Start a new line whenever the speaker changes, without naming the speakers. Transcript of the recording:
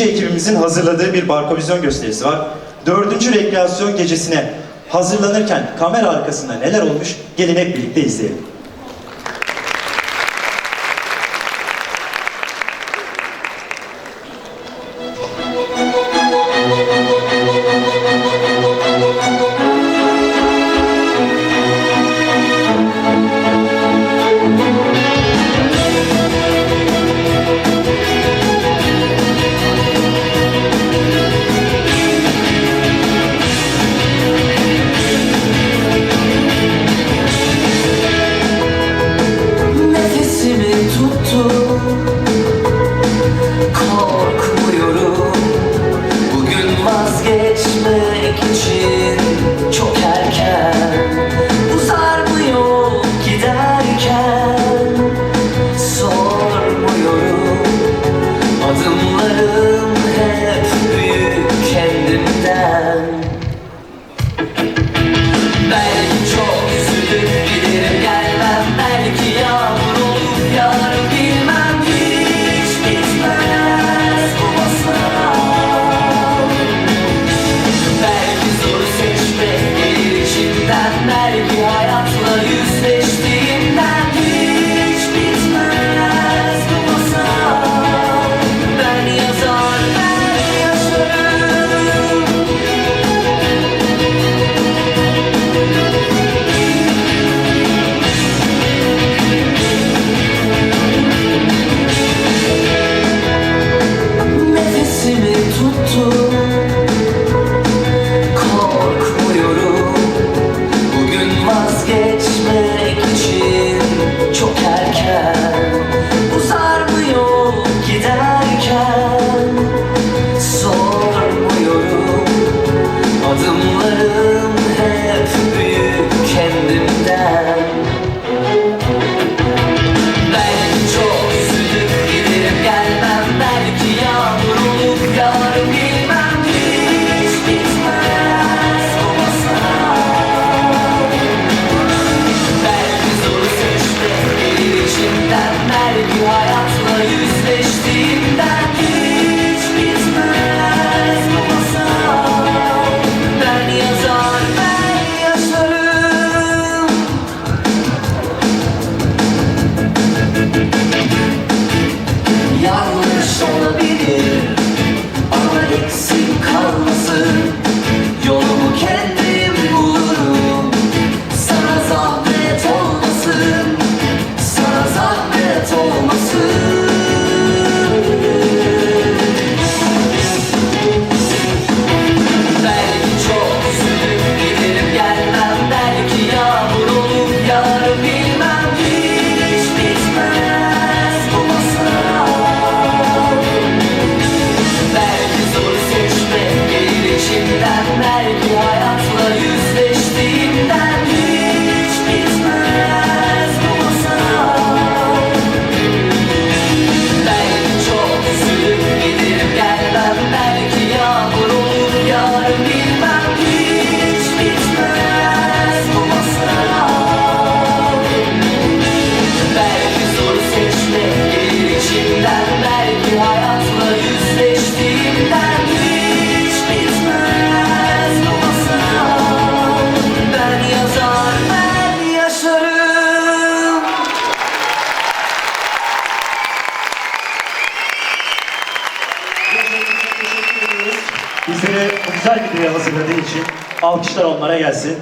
proje ekibimizin hazırladığı bir barkovizyon gösterisi var. Dördüncü rekreasyon gecesine hazırlanırken kamera arkasında neler olmuş gelin hep birlikte izleyelim.
Senden mergi hayatla yüzleştiğimde
Bizleri güzel bir hazırladığı için alkışlar onlara gelsin.